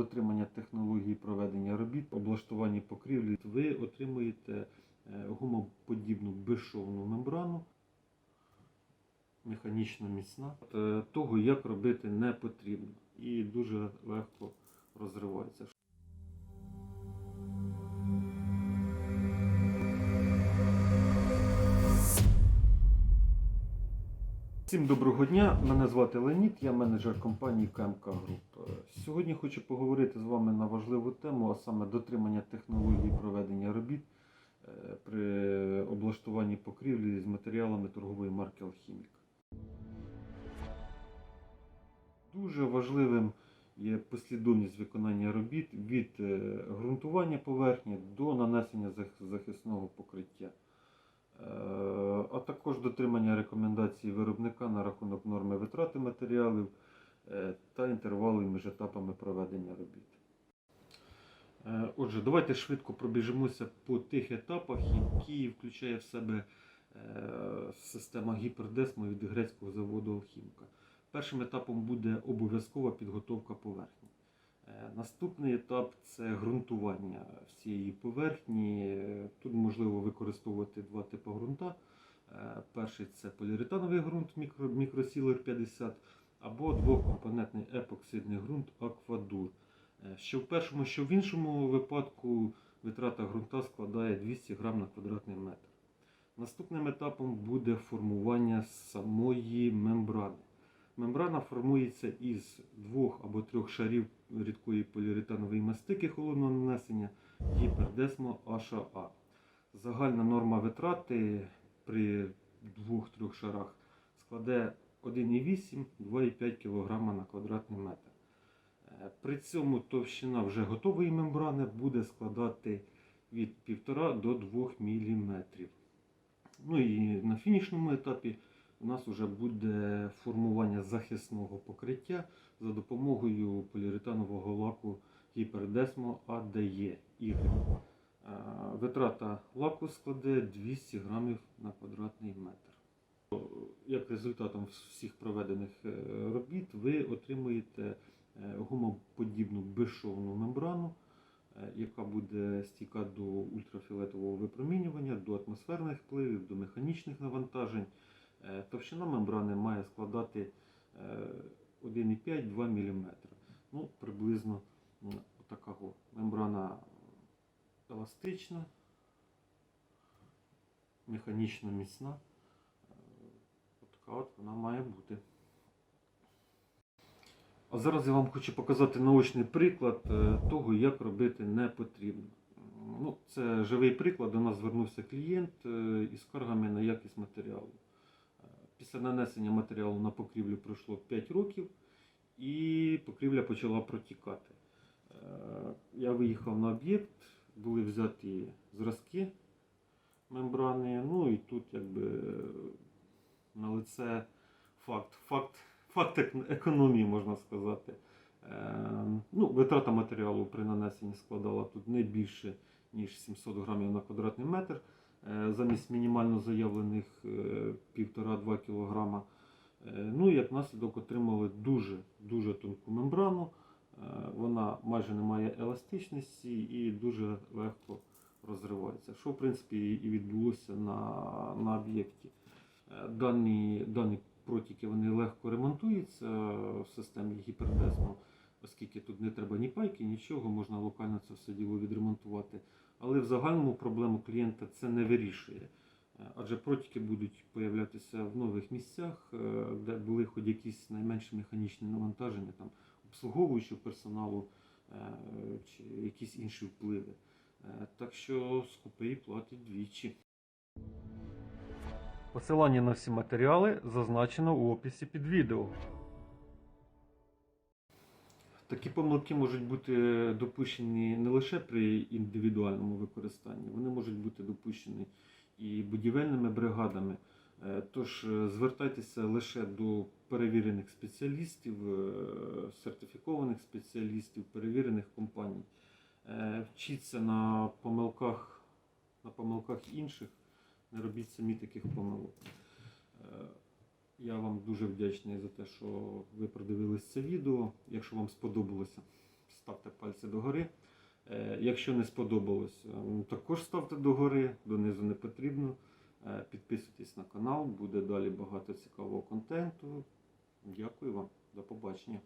дотримання технології проведення робіт, облаштування покрівлі, ви отримуєте е, гумоподібну безшовну мембрану, механічно міцна. Е, Того, як робити, не потрібно і дуже легко розривається. Всім доброго дня, мене звати Леонід, я менеджер компанії КМК Груп. Сьогодні хочу поговорити з вами на важливу тему, а саме дотримання технології проведення робіт е, при облаштуванні покрівлі з матеріалами торгової марки Алхімік. Дуже важливим є послідовність виконання робіт від е, ґрунтування поверхні до нанесення захисного покриття. Е, а також дотримання рекомендацій виробника на рахунок норми витрати матеріалів та інтервали між етапами проведення робіт. Е, Отже, давайте швидко пробіжимося по тих етапах, які включає в себе е, система гіпердесмо від грецького заводу Алхімка. Першим етапом буде обов'язкова підготовка поверхні. Е, Наступний етап це ґрунтування всієї поверхні. Е, Тут можливо використовувати два типи ґрунта. Е, Перший це поліуретановий ґрунт мікро, мікросілер 50 або двокомпонентний епоксидний ґрунт Аквадур. Е, Що в першому, що в іншому випадку витрата ґрунта складає 200 грам на квадратний метр. Наступним етапом буде формування самої мембрани. Мембрана формується із двох або трьох шарів рідкої поліуретанової мастики холодного нанесення гіпердесмо HA. Загальна норма витрати при двох-трьох шарах складе 1,8-2,5 кг на квадратний метр. Е, При цьому товщина вже готової мембрани буде складати від 1,5 до 2 мм. Ну і на фінішному етапі у нас вже буде формування захисного покриття за допомогою поліуретанового лаку Hyperdesmo ADE Е, Витрата лаку складе 200 грамів на квадратний метр. Як результатом всіх проведених е, робіт ви отримуєте е, гумоподібну безшовну мембрану, е, яка буде стікати до ультрафіолетового випромінювання, до атмосферних впливів, до механічних навантажень. Товщина мембрани має складати е, 1,5-2 мм. Ну, приблизно така мембрана еластична, механічно міцна. Така от вона має бути. А зараз я вам хочу показати наочний приклад е, того, як робити не потрібно. Ну, це живий приклад. До нас звернувся клієнт е, із скаргами на якість матеріалу. Е, Після нанесення матеріалу на покрівлю пройшло 5 років і покрівля почала протікати. Я виїхав на об'єкт, були взяті зразки мембрани, ну і тут якби е, на лице факт, факт, факт економії, можна сказати. Е, Ну, витрата матеріалу при нанесенні складала тут не більше, ніж 700 грамів на квадратний метр. Е, Замість мінімально заявлених е, 1,5-2 кг. Ну і як наслідок отримали дуже, дуже тонку мембрану. Е, Вона майже не має еластичності і дуже легко розривається. Що в принципі і відбулося на, на об'єкті. Е, Дані, дані протіки вони легко ремонтуються в системі гіпердесмо, оскільки тут не треба ні пайки, нічого, можна локально це все діло відремонтувати. Але в загальному проблему клієнта це не вирішує. Е, Адже протіки будуть появлятися в нових місцях, е, де були хоч якісь найменші механічні навантаження, там обслуговуючого персоналу чи якісь інші впливи. Так що скупий платить двічі. Посилання на всі матеріали зазначено у описі під відео. Такі помилки можуть бути допущені не лише при індивідуальному використанні, вони можуть бути допущені і будівельними бригадами. Е, Тож е, звертайтеся лише до перевірених спеціалістів, е, сертифікованих спеціалістів, перевірених компаній. Вчіться на помилках, на помилках інших, не робіть самі таких помилок. Е, Я вам дуже вдячний за те, що ви продивились це відео. Якщо вам сподобалося, ставте пальці догори. Е, Якщо не сподобалось, е, також ставте догори, донизу не потрібно. Підписуйтесь на канал, буде далі багато цікавого контенту. Дякую вам, до побачення.